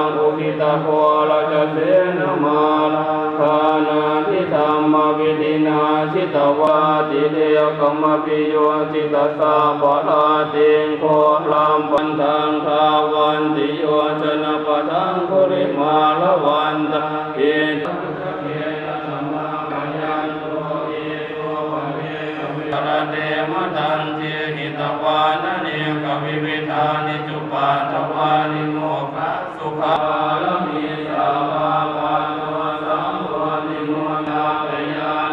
ังอุทิตาโพราชเสนมาลาคานาทิธรรมวิธินาชิตวาติเดยกรรมปิโยจิตสสาปะลาเตงโคลามปันทังคาวันติโยชนะปะทังคุริมาลวันตะเกนะสัมมาปัญญาโตเอโตภะเวกะเวระเตมะตันเจหิตวานเนกวิวิธานิจุปาทวานิโมกะ สุขะลมีสาวาวาโนสัมโพธิโมนาปยาน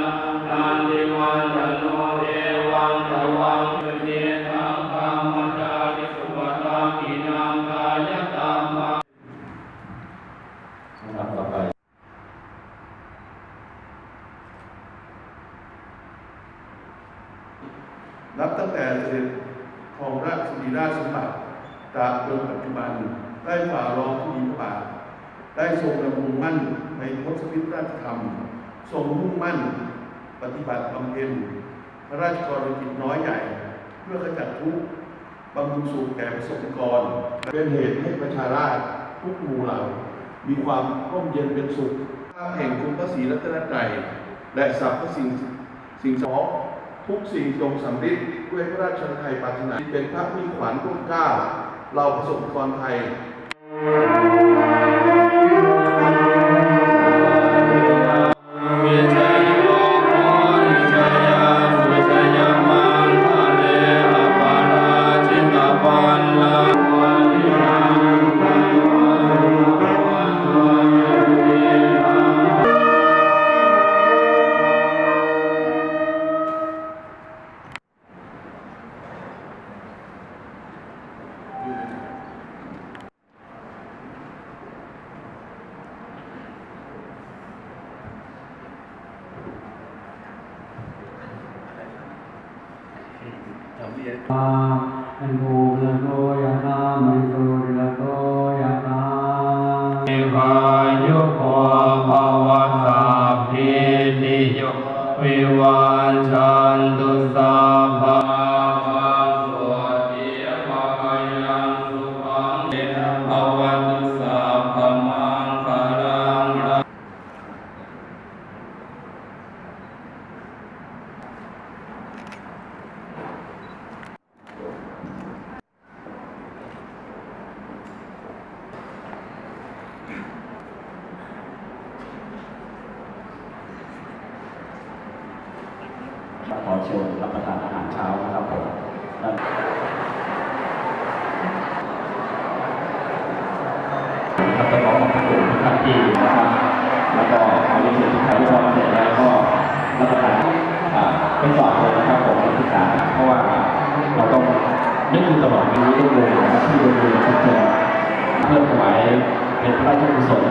นันติวันตโนเอวังตวังเยทังกามจาริสุปตากินามกายกรรมลำดับต่อไปนับตั้งแต่เสด็จของราชสรีราชสมบัติตราจนปัจจุบัน ได้ฝ่ารองผู้มีพระบาทได้ทรงดำรงมั่นในทศพิธราชธรรม ทรงมุ่งมั่น ปฏิบัติบำเพ็ญพระราชกรณีกิจน้อยใหญ่ เพื่อขจัดทุกข์บำรุงสุขแก่ประสบกรเป็นเหตุให้ประชาราษฎร์ทุกหมู่เหล่ามีความร่มเย็นเป็นสุขภาพแห่งคุณพระศรีรัตนตรัยและสรรพสิ่งสิ่งสองทุกสิ่งจงสำเร็จด้วยพระราชทานปรารถนาเป็นพระมีขวัญรุ่นเก้า เราประสบกรไทย อันโมละโตยะนามิโตริละโตยะนา อิวายุโกภวะสัพพิติโยวิวันชันตุสัพพะมังสวติภะคะยังสุขังเตภวันตุสัพพะมังคารังรั ขอ เชิญรับประทานอาหารเช้านะครับผมครับต้องขอขอบคุณทุกท่านที่นะครับแล้วก็ขอเรียนเชิญทุกท่านที่พร้อมเสร็จแล้วก็รับประทานอ่าไม่สอดเลยนะครับผมนักศึกษาเพราะว่าเราต้องนึกอยู่ตลอดไม่รู้ต้องเลยนะครับที่โรงเรียนทุกคนเพื่อถวายเป็นพระราชกุศล